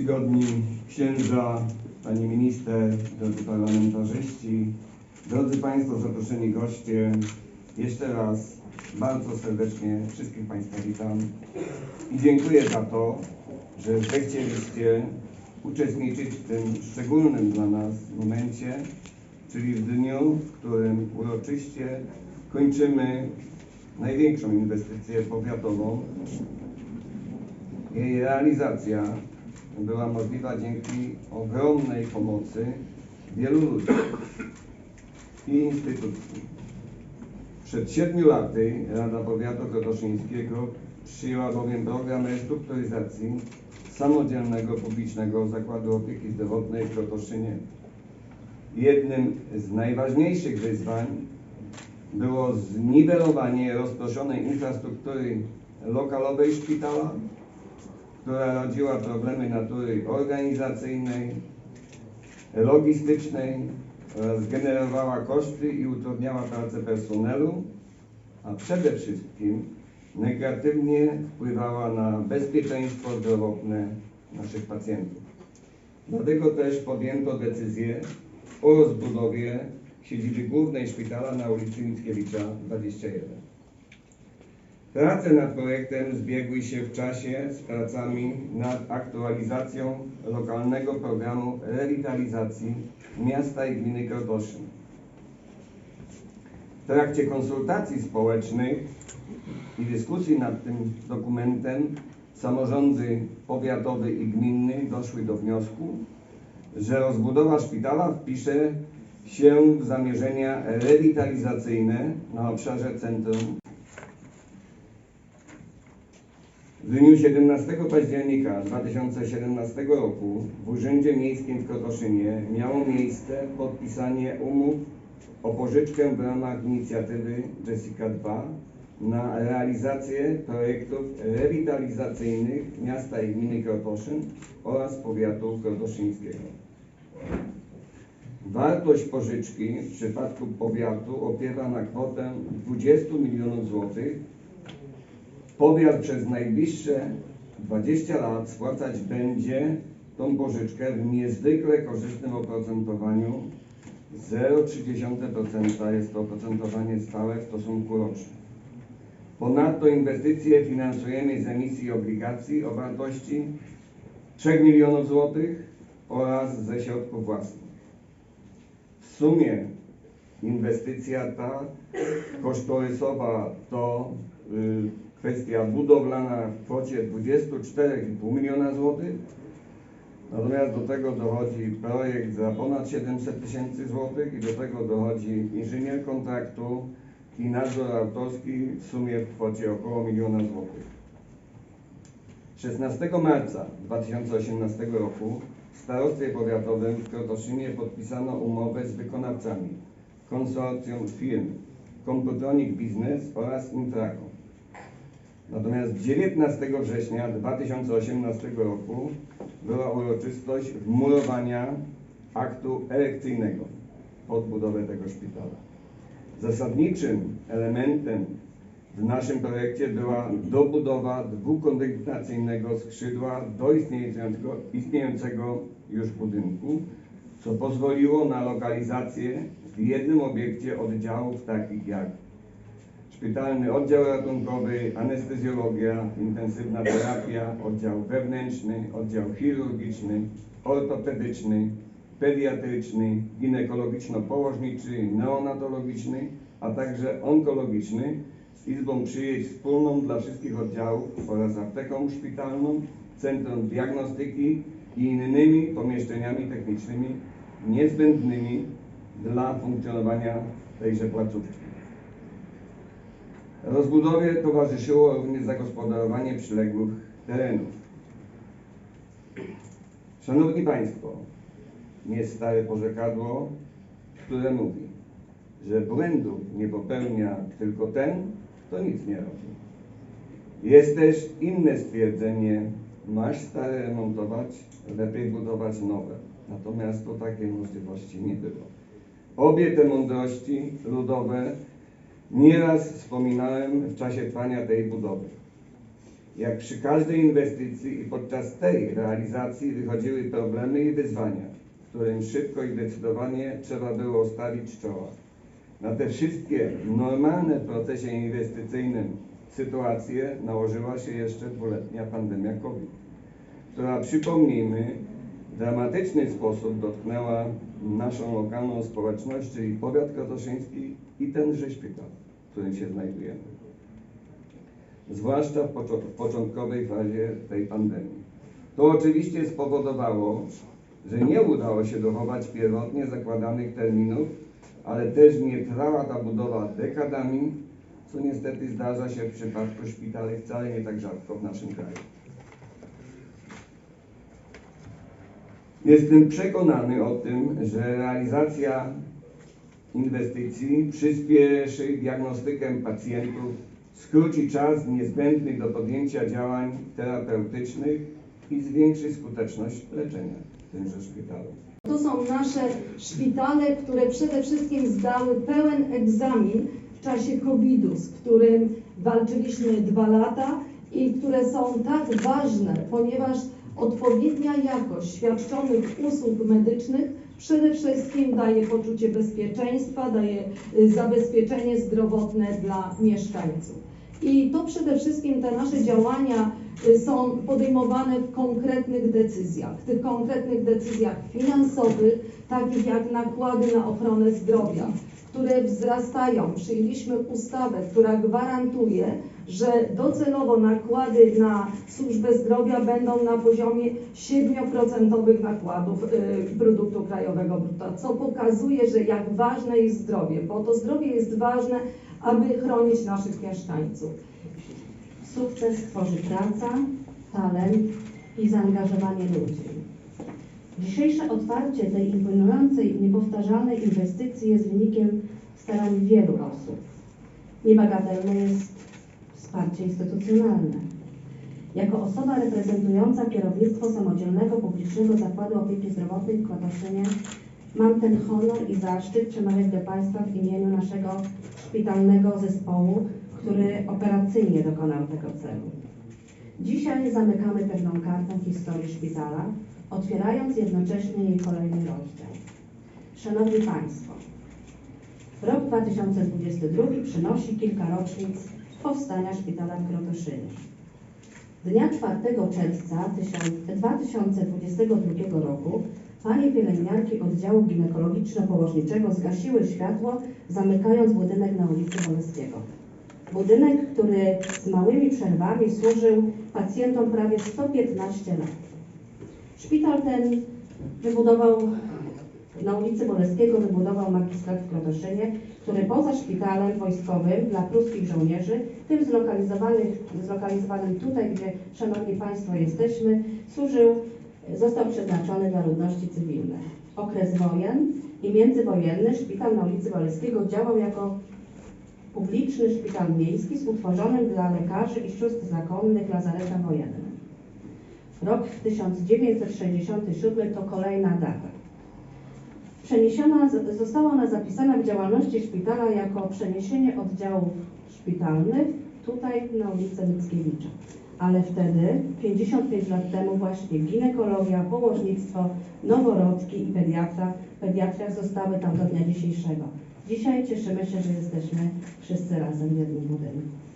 czcigodni księża, pani minister, drodzy parlamentarzyści, drodzy Państwo zaproszeni goście, jeszcze raz bardzo serdecznie wszystkich Państwa witam i dziękuję za to, że zechcieliście uczestniczyć w tym szczególnym dla nas momencie, czyli w dniu, w którym uroczyście kończymy największą inwestycję powiatową. Jej realizacja była możliwa dzięki ogromnej pomocy wielu ludzi i instytucji. Przed siedmiu laty Rada Powiatu Krotoszyńskiego przyjęła bowiem program restrukturyzacji samodzielnego publicznego zakładu opieki zdrowotnej w Krotoszynie. Jednym z najważniejszych wyzwań było zniwelowanie rozproszonej infrastruktury lokalowej szpitala, która rodziła problemy natury organizacyjnej, logistycznej oraz generowała koszty i utrudniała pracę personelu, a przede wszystkim negatywnie wpływała na bezpieczeństwo zdrowotne naszych pacjentów. Dlatego też podjęto decyzję o rozbudowie siedziby głównej szpitala na ulicy Mickiewicza 21. Prace nad projektem zbiegły się w czasie z pracami nad aktualizacją lokalnego programu rewitalizacji miasta i gminy Krotoszyn. W trakcie konsultacji społecznych i dyskusji nad tym dokumentem samorządy powiatowe i gminne doszły do wniosku, że rozbudowa szpitala wpisze się w zamierzenia rewitalizacyjne na obszarze centrum W dniu 17 października 2017 roku w Urzędzie Miejskim w Krotoszynie miało miejsce podpisanie umów o pożyczkę w ramach inicjatywy Jessica 2 na realizację projektów rewitalizacyjnych miasta i gminy Krotoszyn oraz powiatu krotoszyńskiego. Wartość pożyczki w przypadku powiatu opiewa na kwotę 20 milionów złotych Powiat przez najbliższe 20 lat spłacać będzie tą pożyczkę w niezwykle korzystnym oprocentowaniu 0,3% jest to oprocentowanie stałe w stosunku rocznym. Ponadto inwestycje finansujemy z emisji obligacji o wartości 3 milionów złotych oraz ze środków własnych. W sumie inwestycja ta kosztorysowa to y, kwestia budowlana w kwocie 24,5 miliona złotych. Natomiast do tego dochodzi projekt za ponad 700 tysięcy złotych i do tego dochodzi inżynier kontraktu i nadzór autorski w sumie w kwocie około miliona złotych. 16 marca 2018 roku w starostwie powiatowym w Krotoszynie podpisano umowę z wykonawcami konsorcjum firm Computronic Business oraz Intracom. Natomiast 19 września 2018 roku była uroczystość wmurowania aktu elekcyjnego pod budowę tego szpitala. Zasadniczym elementem w naszym projekcie była dobudowa dwukondygnacyjnego skrzydła do istniejącego, istniejącego już budynku, co pozwoliło na lokalizację w jednym obiekcie oddziałów takich jak szpitalny oddział ratunkowy, anestezjologia, intensywna terapia, oddział wewnętrzny, oddział chirurgiczny, ortopedyczny, pediatryczny, ginekologiczno-położniczy, neonatologiczny, a także onkologiczny z izbą przyjęć wspólną dla wszystkich oddziałów oraz apteką szpitalną, centrum diagnostyki i innymi pomieszczeniami technicznymi niezbędnymi dla funkcjonowania tejże placówki. Rozbudowie towarzyszyło również zagospodarowanie przyległych terenów. Szanowni Państwo, jest stare porzekadło, które mówi, że błędów nie popełnia tylko ten, kto nic nie robi. Jest też inne stwierdzenie, masz stare remontować, lepiej budować nowe. Natomiast to takiej możliwości nie było. Obie te mądrości ludowe Nieraz wspominałem w czasie trwania tej budowy. Jak przy każdej inwestycji i podczas tej realizacji wychodziły problemy i wyzwania, którym szybko i zdecydowanie trzeba było stawić czoła. Na te wszystkie normalne w procesie inwestycyjnym sytuacje nałożyła się jeszcze dwuletnia pandemia COVID, która przypomnijmy dramatyczny sposób dotknęła naszą lokalną społeczność, czyli powiat krotoszyński i tenże szpital, w którym się znajdujemy. Zwłaszcza w, w początkowej fazie tej pandemii. To oczywiście spowodowało, że nie udało się dochować pierwotnie zakładanych terminów, ale też nie trwała ta budowa dekadami, co niestety zdarza się w przypadku szpitali wcale nie tak rzadko w naszym kraju. Jestem przekonany o tym, że realizacja inwestycji przyspieszy diagnostykę pacjentów, skróci czas niezbędny do podjęcia działań terapeutycznych i zwiększy skuteczność leczenia w tymże szpitalu. To są nasze szpitale, które przede wszystkim zdały pełen egzamin w czasie COVID-u, z którym walczyliśmy dwa lata i które są tak ważne, ponieważ odpowiednia jakość świadczonych usług medycznych przede wszystkim daje poczucie bezpieczeństwa, daje y, zabezpieczenie zdrowotne dla mieszkańców. I to przede wszystkim te nasze działania y, są podejmowane w konkretnych decyzjach, w tych konkretnych decyzjach finansowych, takich jak nakłady na ochronę zdrowia, które wzrastają. Przyjęliśmy ustawę, która gwarantuje, że docelowo nakłady na służbę zdrowia będą na poziomie 7% nakładów y, produktu krajowego brutto, co pokazuje, że jak ważne jest zdrowie, bo to zdrowie jest ważne, aby chronić naszych mieszkańców. Sukces tworzy praca, talent i zaangażowanie ludzi. Dzisiejsze otwarcie tej imponującej niepowtarzalnej inwestycji jest wynikiem starań wielu osób. Niebagatelne jest wsparcie instytucjonalne. Jako osoba reprezentująca kierownictwo Samodzielnego Publicznego Zakładu Opieki Zdrowotnej w Krotoszynie mam ten honor i zaszczyt przemawiać do Państwa w imieniu naszego szpitalnego zespołu, który operacyjnie dokonał tego celu. Dzisiaj zamykamy pewną kartę historii szpitala, otwierając jednocześnie jej kolejny rozdział. Szanowni Państwo, rok 2022 przynosi kilka rocznic powstania szpitala w Krotoszynie. Dnia 4 czerwca 2022 roku panie pielęgniarki oddziału ginekologiczno-położniczego zgasiły światło, zamykając budynek na ulicy Woleskiego. Budynek, który z małymi przerwami służył pacjentom prawie 115 lat. Szpital ten wybudował na ulicy Boleskiego wybudował magistrat w Krotoszynie, który poza szpitalem wojskowym dla pruskich żołnierzy, tym zlokalizowanym tutaj, gdzie Szanowni Państwo jesteśmy, służył, został przeznaczony dla ludności cywilnej. Okres wojen i międzywojenny szpital na ulicy Boleskiego działał jako publiczny szpital miejski z utworzonym dla lekarzy i sióstr zakonnych lazaretem wojennym. Rok 1967 to kolejna data. Przeniesiona, została ona zapisana w działalności szpitala jako przeniesienie oddziałów szpitalnych tutaj na ulicę Mickiewicza. Ale wtedy, 55 lat temu właśnie ginekologia, położnictwo, noworodki i pediatra, pediatria zostały tam do dnia dzisiejszego. Dzisiaj cieszymy się, że jesteśmy wszyscy razem w jednym budynku.